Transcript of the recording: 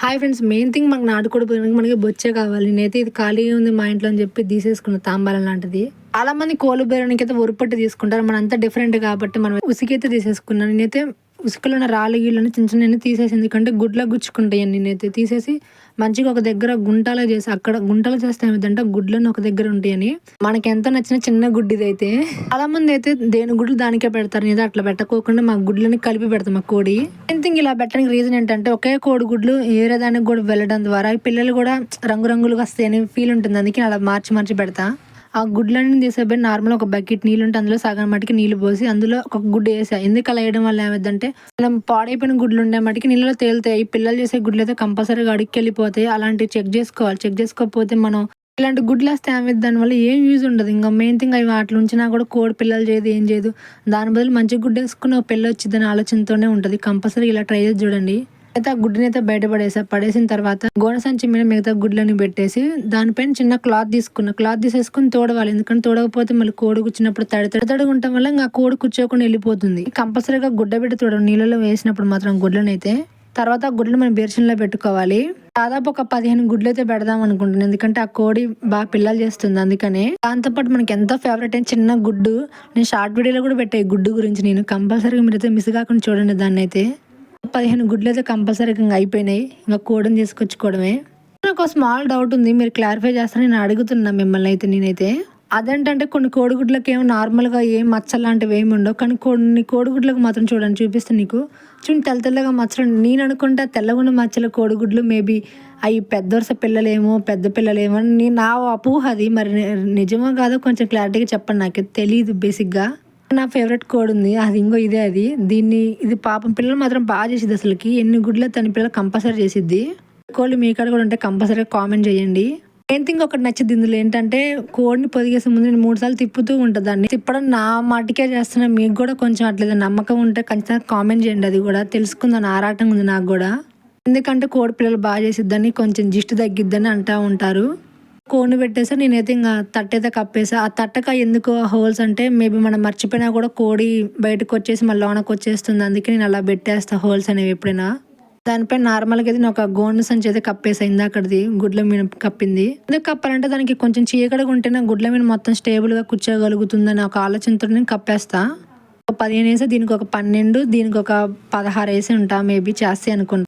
Hi friends main thing మనకు నాటుకోడి బిర్యానీకి మనకి బొచ్చే కావాలి. నేనైతే ఇది ఖాళీగా ఉంది మా ఇంట్లో అని చెప్పి తీసేసుకున్న తాంబాలం లాంటిది. చాలా మంది కోళ్ళు బేరానికి అయితే ఉరుపట్టి తీసుకుంటారు. మన అంతా డిఫరెంట్ కాబట్టి మనం ఉసికైతే తీసేసుకున్నాను నేనైతే ఇసుకలో ఉన్న రాళ్ళు గీళ్ళని చిన్న చిన్న తీసేసి ఎందుకంటే గుడ్ల గుచ్చుకుంటాయి నేనైతే తీసేసి మంచిగా ఒక దగ్గర గుంటలో చేసి అక్కడ గుంటలో చేస్తే ఏమిటంటే గుడ్లను ఒక దగ్గర ఉంటాయని. మనకి ఎంత నచ్చిన చిన్న గుడ్డిది అయితే చాలా మంది అయితే దేని గుడ్లు దానికే పెడతారు నేను అట్లా పెట్టకోకుండా మా గుడ్లని కలిపి పెడతాం మా కోడి. థింగ్ ఇలా పెట్టడానికి రీజన్ ఏంటంటే ఒకే కోడి గుడ్లు ఏరే దానికి కూడా వెళ్ళడం ద్వారా పిల్లలు కూడా రంగురంగులుగా వస్తాయని ఫీల్ ఉంటుంది. అందుకే అలా మార్చి మార్చి పెడతా. ఆ గుడ్లన్నీ తీసేపోయి నార్మల్ ఒక బకెట్ నీళ్ళు ఉంటే అందులో సగం మటుకి నీళ్ళు పోసి అందులో ఒక గుడ్డు వేసా. ఎందుకు అలా వేయడం వల్ల ఏమైందంటే మనం పాడైపోయిన గుడ్లు ఉండే మటుకి నీళ్ళలో తేలుతాయి. పిల్లలు చేసే గుడ్లు అయితే కంపల్సరీగా అడిగి వెళ్ళిపోతాయి అలాంటివి చెక్ చేసుకోవాలి. చెక్ చేసుకోకపోతే మనం ఇలాంటి గుడ్లు వస్తే ఏమైంది? దానివల్ల ఏం యూజ్ ఉండదు. ఇంకా మెయిన్ థింగ్ అవి వాటి ఉంచినా కూడా కోడి పిల్లలు చేయదు ఏం చేయదు. దాని బదులు మంచి గుడ్డ వేసుకుని పిల్ల వచ్చిందని ఆలోచనతోనే ఉంటుంది. కంపల్సరీ ఇలా ట్రై చేసి చూడండి. అయితే ఆ గుడ్డుని అయితే బయట పడేసా. పడేసిన తర్వాత గోడ సంచి మీద మిగతా గుడ్లని పెట్టేసి దానిపైన చిన్న క్లాత్ తీసుకున్న. క్లాత్ తీసేసుకుని తోడవాలి. ఎందుకంటే తోడకపోతే మళ్ళీ కోడి కూర్చున్నప్పుడు తడి తడి ఉండటం వల్ల ఇంకా కోడి కూర్చోకుండా వెళ్ళిపోతుంది. కంపల్సరీగా గుడ్డ పెట్టి తోడ నీళ్ళలో వేసినప్పుడు మాత్రం గుడ్లనైతే అయితే తర్వాత ఆ గుడ్లు మనం బెర్షన్లో పెట్టుకోవాలి. దాదాపు ఒక పదిహేను గుడ్లు అయితే పెడదాం అనుకుంటున్నాను. ఎందుకంటే ఆ కోడి బాగా పిల్లలు చేస్తుంది. అందుకనే దాంతోపాటు మనకి ఎంతో ఫేవరెట్ అయిన చిన్న గుడ్డు నేను షార్ట్ వీడియోలో కూడా పెట్టాయి గుడ్డు గురించి నేను కంపల్సరీగా మీరైతే మిస్ కాకుండా చూడండి దాన్ని అయితే పదిహేను గుడ్లు అయితే కంపల్సరీగా ఇంకా అయిపోయినాయి. ఇంకా కోడిని తీసుకొచ్చుకోవడమే. నాకు ఒక స్మాల్ డౌట్ ఉంది మీరు క్లారిఫై చేస్తారని నేను అడుగుతున్నా మిమ్మల్ని అయితే నేనైతే. అదేంటంటే కొన్ని కోడిగుడ్లకి ఏమో నార్మల్గా ఏం మచ్చలు లాంటివి ఏమి ఉండవు కానీ కొన్ని కోడిగుడ్లకు మాత్రం చూడండి చూపిస్తాను నీకు. చూడండి తెల్ల తెల్లగా మచ్చలు నేను అనుకుంటా తెల్లగున్న మచ్చల కోడిగుడ్లు మేబీ అవి పెద్ద వరుస పిల్లలేమో పెద్ద పిల్లలేమో అని నా అపోహ అది. మరి నిజమో కాదో కొంచెం క్లారిటీగా చెప్పండి నాకు తెలియదు బేసిక్గా. నా ఫేవరెట్ కోడ్ ఉంది. అది ఇంకో ఇదే అది. దీన్ని ఇది పాపం పిల్లలు మాత్రం బాగా చేసిద్ది అసలుకి. ఎన్ని గుడ్లు తన పిల్లలు కంపల్సరీ చేసిద్ది. కోళ్ళు మీ కాడ కూడా ఉంటే కంపల్సరీగా కామెంట్ చేయండి. మెయిన్ థింగ్ ఒకటి నచ్చింది ఇందులో ఏంటంటే కోడిని పొదిగేసే ముందు నేను మూడు సార్లు తిప్పుతూ ఉంటుంది దాన్ని తిప్పడం నా మాటికే చేస్తున్నా మీకు కూడా కొంచెం అట్లేదు. నమ్మకం ఉంటే ఖచ్చితంగా కామెంట్ చేయండి. అది కూడా తెలుసుకుందని ఆరాటం ఉంది నాకు కూడా. ఎందుకంటే కోడి పిల్లలు బాగా చేసిద్దని కొంచెం జిష్టి తగ్గిద్దని అంటూ ఉంటారు. కోన్ పెట్టేసా నేనైతే ఇంకా తట్టయితే కప్పేసా. ఆ తట్టక ఎందుకు హోల్స్ అంటే మేబీ మనం మర్చిపోయినా కూడా కోడి బయటకు వచ్చేసి మళ్ళీ లోనకు వచ్చేస్తుంది అందుకే నేను అలా పెట్టేస్తా హోల్స్ అనేవి ఎప్పుడైనా. దానిపై నార్మల్గా అయితే నేను ఒక గోండు సంచి అయితే కప్పేసా ఇందాకది గుడ్ల మీద కప్పింది. ఎందుకు కప్పాలంటే దానికి కొంచెం చీకటిగా ఉంటేనే గుడ్ల మీద మొత్తం స్టేబుల్గా కూర్చోగలుగుతుందని ఒక ఆలోచనతో నేను కప్పేస్తా. ఒక పదిహేను వేసా దీనికి ఒక పన్నెండు దీనికి ఒక పదహారు వేసి ఉంటా మేబీ చేస్తే అనుకుంటా.